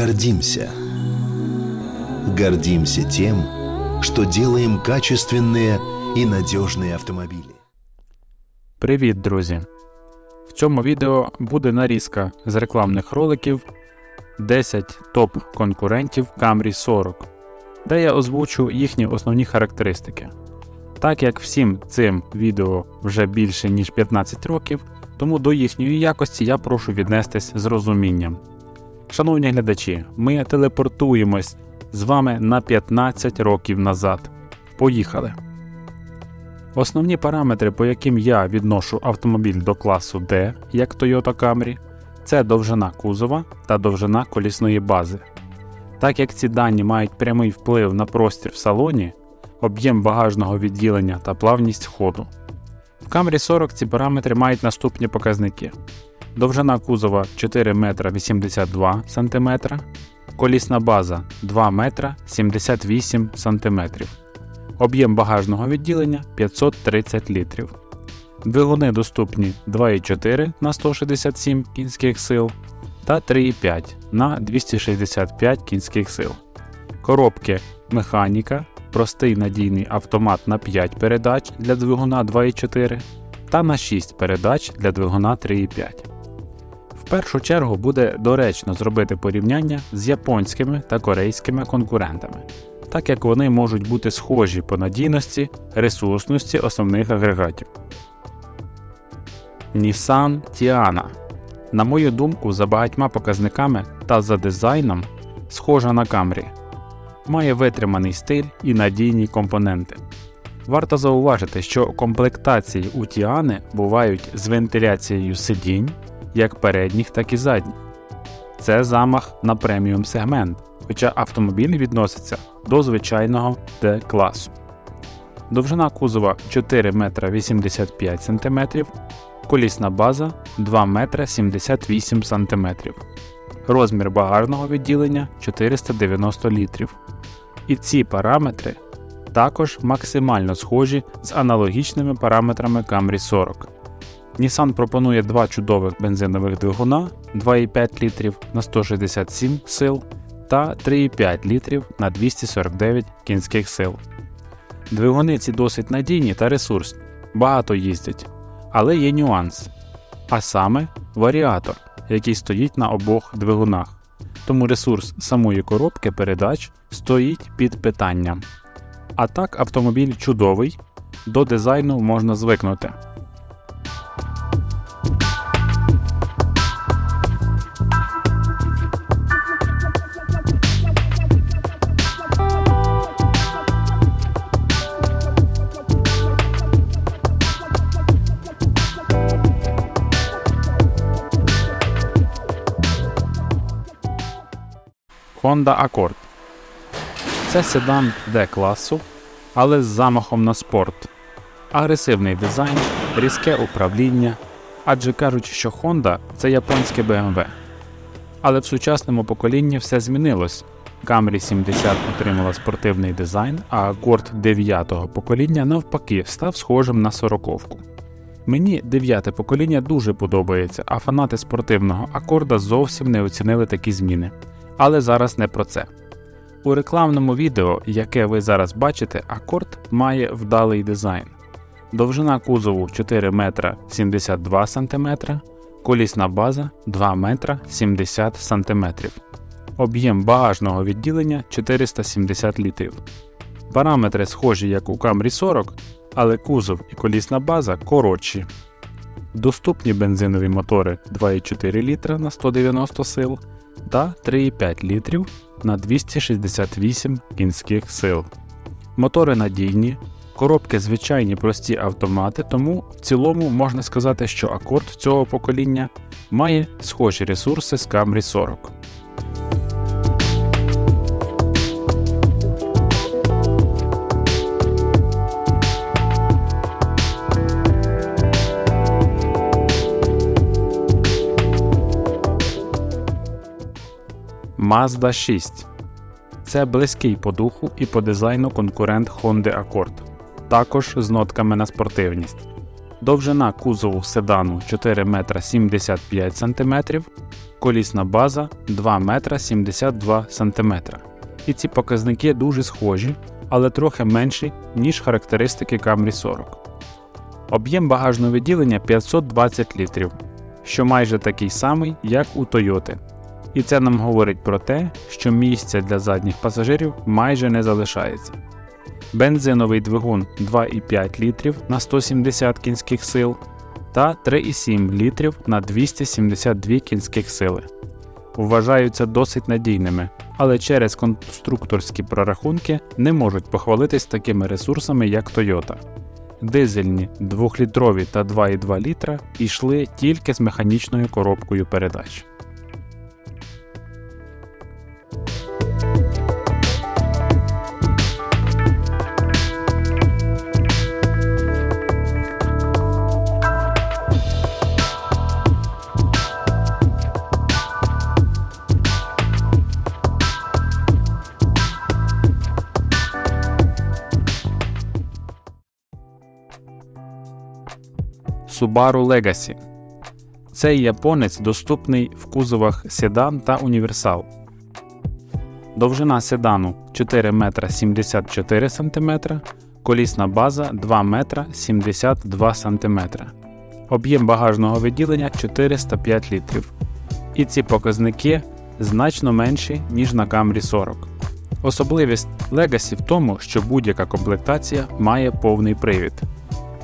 гордимся. Гордимся тем, что делаем качественные и надежные автомобили. Привіт, друзі! В цьому відео буде нарізка з рекламних роликів 10 топ-конкурентів Camry 40, де я озвучу їхні основні характеристики. Так як всім цим відео вже більше ніж 15 років, тому до їхньої якості я прошу віднестись з розумінням. Шановні глядачі, ми телепортуємось з вами на 15 років назад. Поїхали! Основні параметри, по яким я відношу автомобіль до класу D, як Toyota Camry, це довжина кузова та довжина колісної бази. Так як ці дані мають прямий вплив на простір в салоні, об'єм багажного відділення та плавність ходу. В Camry 40 ці параметри мають наступні показники: довжина кузова 4 метра 82 см, колісна база 2 метра 78 см, об'єм багажного відділення 530 літрів. Двигуни доступні 2,4 на 167 кінських сил та 3,5 на 265 кінських сил. Коробки механіка, простий надійний автомат на 5 передач для двигуна 2,4 та на 6 передач для двигуна 3,5. В першу чергу буде доречно зробити порівняння з японськими та корейськими конкурентами, так як вони можуть бути схожі по надійності, ресурсності основних агрегатів. Nissan Tiana. На мою думку, за багатьма показниками та за дизайном схожа на Camry. Має витриманий стиль і надійні компоненти. Варто зауважити, що комплектації у Тіани бувають з вентиляцією сидінь, як передніх, так і задніх. Це замах на преміум сегмент, хоча автомобіль відноситься до звичайного D класу. Довжина кузова 4 метра 85 см, колісна база 2 метра 78 см, розмір багажного відділення 490 літрів. І ці параметри також максимально схожі з аналогічними параметрами Camry 40. Nissan пропонує два чудових бензинових двигуна 2,5 літрів на 167 сил та 3,5 літрів на 249 кінських сил. Двигуни ці досить надійні та ресурсні, багато їздять, але є нюанс, а саме варіатор, який стоїть на обох двигунах. Тому ресурс самої коробки передач стоїть під питанням. А так автомобіль чудовий, до дизайну можна звикнути. Honda Accord. Це седан D-класу, але з замахом на спорт. Агресивний дизайн, різке управління. Адже кажуть, що Honda це японське BMW. Але в сучасному поколінні все змінилось. Camry 70 отримала спортивний дизайн, а Accord 9-го покоління навпаки став схожим на сороковку. Мені 9 покоління дуже подобається, а фанати спортивного акорда зовсім не оцінили такі зміни. Але зараз не про це. У рекламному відео, яке ви зараз бачите, акорд має вдалий дизайн. Довжина кузову 4 метра 72 см, колісна база 2 метра 70 см. Об'єм багажного відділення 470 літрів. Параметри схожі як у Camry 40, але кузов і колісна база коротші. Доступні бензинові мотори 2,4 літра на 190 сил та 3,5 літрів на 268 кінських сил. Мотори надійні, коробки звичайні прості автомати, тому в цілому можна сказати, що акорд цього покоління має схожі ресурси з Camry 40. Mazda 6. Це близький по духу і по дизайну конкурент Honda Accord, також з нотками на спортивність. довжина кузову седану 4 метра 75 см, колісна база 2 метра 72 см. І ці показники дуже схожі, але трохи менші, ніж характеристики Camry 40. Об'єм багажного відділення 520 літрів, що майже такий самий, як у Toyota. І це нам говорить про те, що місця для задніх пасажирів майже не залишається. Бензиновий двигун 2,5 літрів на 170 кінських сил та 3,7 літрів на 272 кінських сили. Вважаються досить надійними, але через конструкторські прорахунки не можуть похвалитись такими ресурсами, як Toyota. Дизельні 2-літрові та 2,2 літра йшли тільки з механічною коробкою передач. Subaru Legacy. Цей японець доступний в кузовах седан та універсал. Довжина седану 4 метра 74 см, колісна база 2 метра 72 см. Об'єм багажного відділення 405 літрів. І ці показники значно менші, ніж на Camry 40. Особливість Legacy в тому, що будь-яка комплектація має повний привід.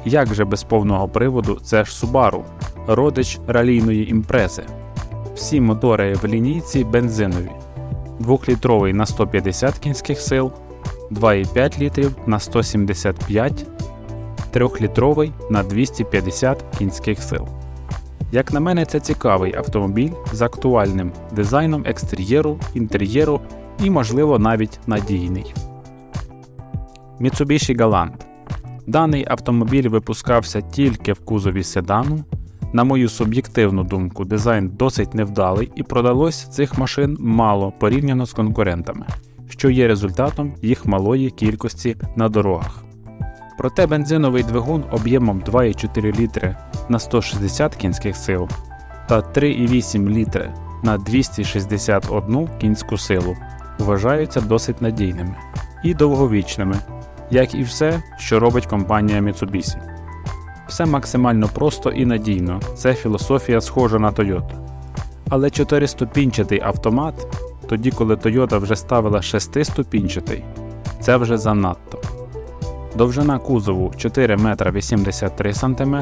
Як же без повного приводу це ж Subaru, родич ралійної імпрези. Всі мотори в лінійці бензинові, 2-літровий на 150 кінських сил, 2,5 літрів на 175, 3-літровий на 250 кінських сил. Як на мене, це цікавий автомобіль з актуальним дизайном екстер'єру, інтер'єру і, можливо, навіть надійний. Mitsubishi Galant Даний автомобіль випускався тільки в кузові седану. На мою суб'єктивну думку, дизайн досить невдалий і продалось цих машин мало порівняно з конкурентами, що є результатом їх малої кількості на дорогах. Проте бензиновий двигун об'ємом 2,4 літри на 160 кінських сил та 3,8 літри на 261 кінську силу вважаються досить надійними і довговічними як і все, що робить компанія Mitsubishi. Все максимально просто і надійно, це філософія схожа на Toyota. Але чотириступінчатий автомат, тоді коли Toyota вже ставила шестиступінчатий, це вже занадто. Довжина кузову 4 метра 83 см,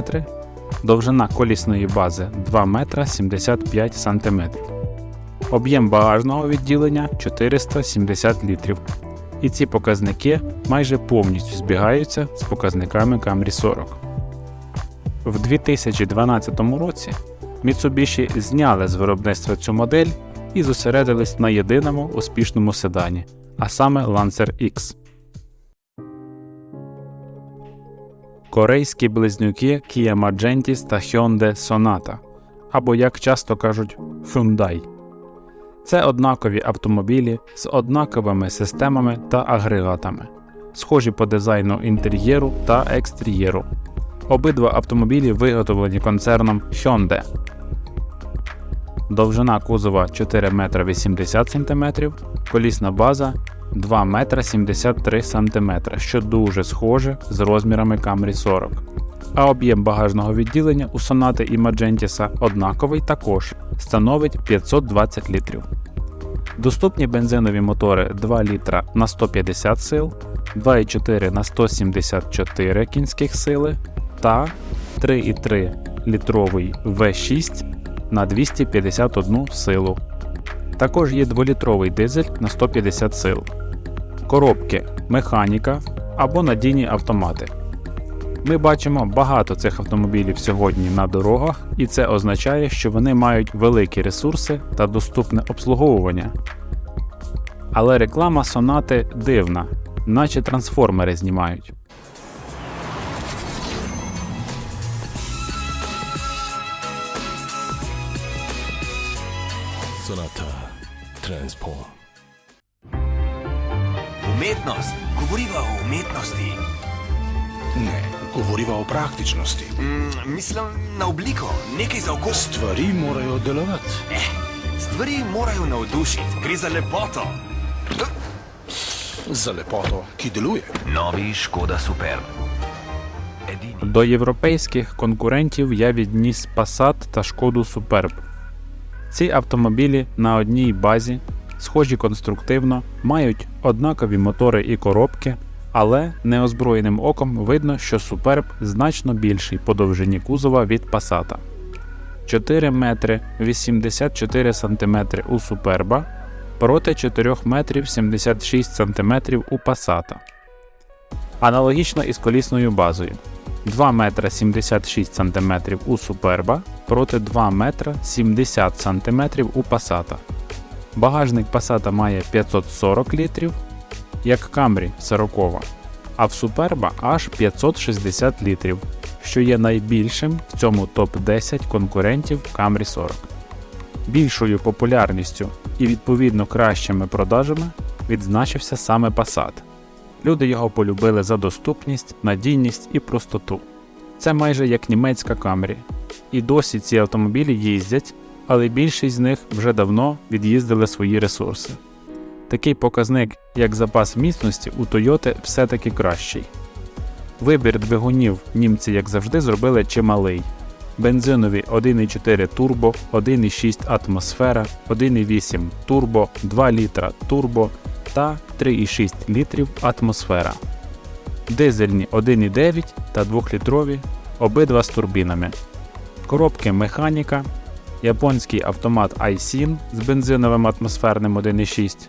довжина колісної бази 2 метра 75 см. Об'єм багажного відділення 470 літрів і ці показники майже повністю збігаються з показниками Camry 40. В 2012 році Mitsubishi зняли з виробництва цю модель і зосередились на єдиному успішному седані, а саме Lancer X. Корейські близнюки Kia Magentis та Hyundai Sonata, або, як часто кажуть, Hyundai. Це однакові автомобілі з однаковими системами та агрегатами, схожі по дизайну інтер'єру та екстер'єру. Обидва автомобілі виготовлені концерном Hyundai. Довжина кузова 4 метра 80 см, колісна база 2 метра 73 см, що дуже схоже з розмірами Camry 40. А об'єм багажного відділення у Sonata і Magentisa однаковий також становить 520 літрів. Доступні бензинові мотори 2 літра на 150 сил, 2,4 на 174 кінських сили та 3,3 літровий V6 на 251 силу. Також є 2-літровий дизель на 150 сил, коробки механіка або надійні автомати. Ми бачимо багато цих автомобілів сьогодні на дорогах, і це означає, що вони мають великі ресурси та доступне обслуговування. Але реклама сонати дивна, наче трансформери знімають. Sonata Transform. Umetnost, govoriva o umetnosti. Ne, Govoriva o praktičnosti. Mm, mislim na obliko, nekaj za okus. Stvari morajo delovati. Eh, Stvari morajo navdušiti, gre za lepoto. Za lepoto, ki deluje. Novi Škoda Superb. Edini. До європейських конкурентів я відніс Passat та Шкоду Superb. Ці автомобілі на одній базі, схожі конструктивно, мають однакові мотори і коробки, але неозброєним оком видно, що Superb значно більший по довжині кузова від Passat. 4 метри 84 сантиметри у Superb проти 4 метрів 76 сантиметрів у Passat. Аналогічно із колісною базою. 2 метра 76 см у Суперба проти 2 метра 70 см у Passat. Багажник Passat має 540 літрів, як Camry 40, а в Суперба аж 560 літрів, що є найбільшим в цьому топ-10 конкурентів Camry 40. Більшою популярністю і відповідно кращими продажами відзначився саме Passat. Люди його полюбили за доступність, надійність і простоту. Це майже як німецька Камрі. І досі ці автомобілі їздять, але більшість з них вже давно від'їздили свої ресурси. Такий показник, як запас міцності, у Toyota все-таки кращий. Вибір двигунів німці, як завжди, зробили чималий. Бензинові 1,4 турбо, 1,6 атмосфера, 1,8 турбо, 2 літра турбо та 3,6 літрів атмосфера. Дизельні 1,9 та 2-літрові, обидва з турбінами. Коробки механіка, японський автомат iSIN з бензиновим атмосферним 1,6.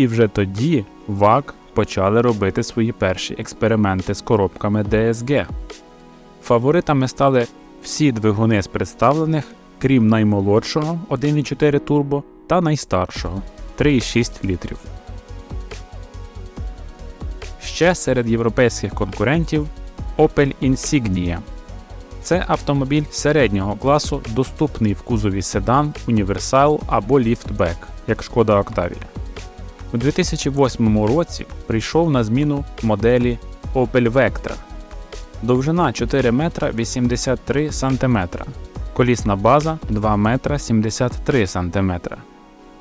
І вже тоді ВАК почали робити свої перші експерименти з коробками DSG. Фаворитами стали всі двигуни з представлених, крім наймолодшого 1,4 турбо та найстаршого 3,6 літрів. Ще серед європейських конкурентів Opel Insignia. Це автомобіль середнього класу, доступний в кузові седан, універсал або ліфтбек, як Шкода Octavia. У 2008 році прийшов на зміну моделі Opel Vectra. Довжина 4 метра 83 см. Колісна база 2 метра 73 см.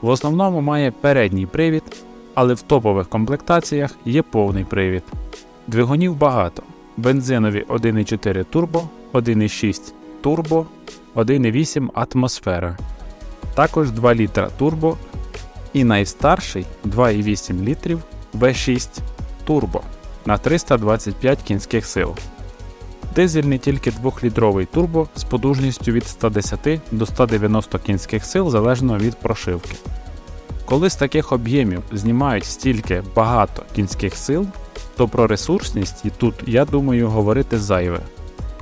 В основному має передній привід, але в топових комплектаціях є повний привід. Двигунів багато: бензинові 1,4 турбо, 1,6 турбо, 1,8 атмосфера. Також 2 літра турбо і найстарший 2,8 літрів V6 турбо на 325 кінських сил. Дизельний тільки 2-літровий турбо з потужністю від 110 до 190 кінських сил залежно від прошивки. Коли з таких об'ємів знімають стільки багато кінських сил, то про ресурсність і тут, я думаю, говорити зайве.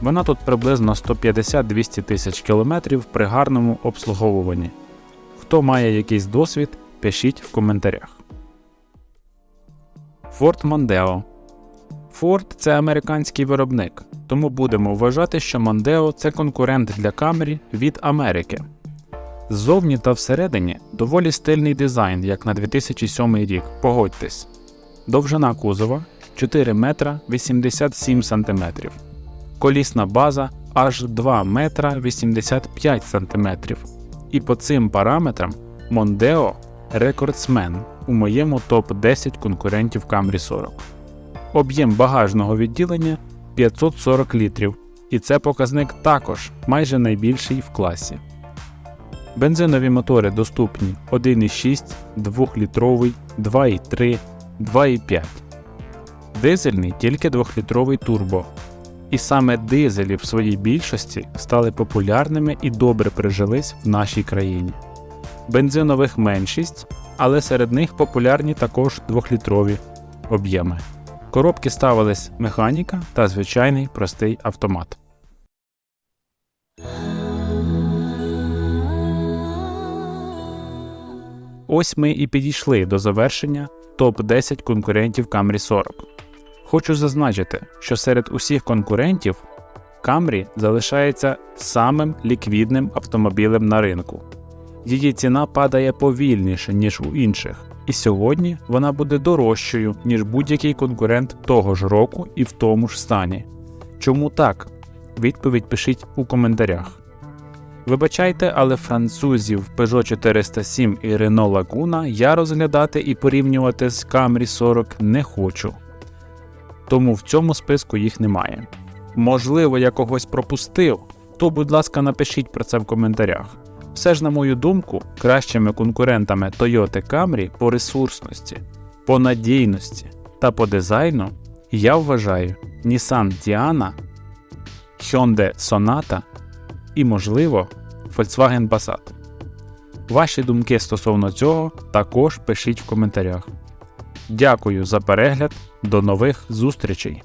Вона тут приблизно 150-200 тисяч кілометрів при гарному обслуговуванні. Хто має якийсь досвід, пишіть в коментарях. Ford Mondeo Ford – це американський виробник, тому будемо вважати, що Mondeo – це конкурент для Camry від Америки. Ззовні та всередині доволі стильний дизайн, як на 2007 рік, погодьтесь. Довжина кузова 4 метра 87 см. Колісна база аж 2 метра 85 см. І по цим параметрам Mondeo рекордсмен у моєму топ-10 конкурентів Camry 40. Об'єм багажного відділення 540 літрів, і це показник також майже найбільший в класі. Бензинові мотори доступні 1,6, 2-літровий, 2,3, 2,5. Дизельний тільки 2-літровий турбо. І саме дизелі в своїй більшості стали популярними і добре прижились в нашій країні. Бензинових меншість, але серед них популярні також 2-літрові об'єми. Коробки ставились механіка та звичайний простий автомат. Ось ми і підійшли до завершення топ-10 конкурентів Camry 40. Хочу зазначити, що серед усіх конкурентів Camry залишається самим ліквідним автомобілем на ринку. Її ціна падає повільніше, ніж у інших, і сьогодні вона буде дорожчою, ніж будь-який конкурент того ж року і в тому ж стані. Чому так? Відповідь пишіть у коментарях. Вибачайте, але французів Peugeot 407 і Renault Laguna я розглядати і порівнювати з Camry 40 не хочу. Тому в цьому списку їх немає. Можливо, я когось пропустив, то, будь ласка, напишіть про це в коментарях. Все ж, на мою думку, кращими конкурентами Toyota Camry по ресурсності, по надійності та по дизайну я вважаю Nissan Tiana, Hyundai Sonata і, можливо, Volkswagen Passat. Ваші думки стосовно цього також пишіть в коментарях. Дякую за перегляд, до нових зустрічей!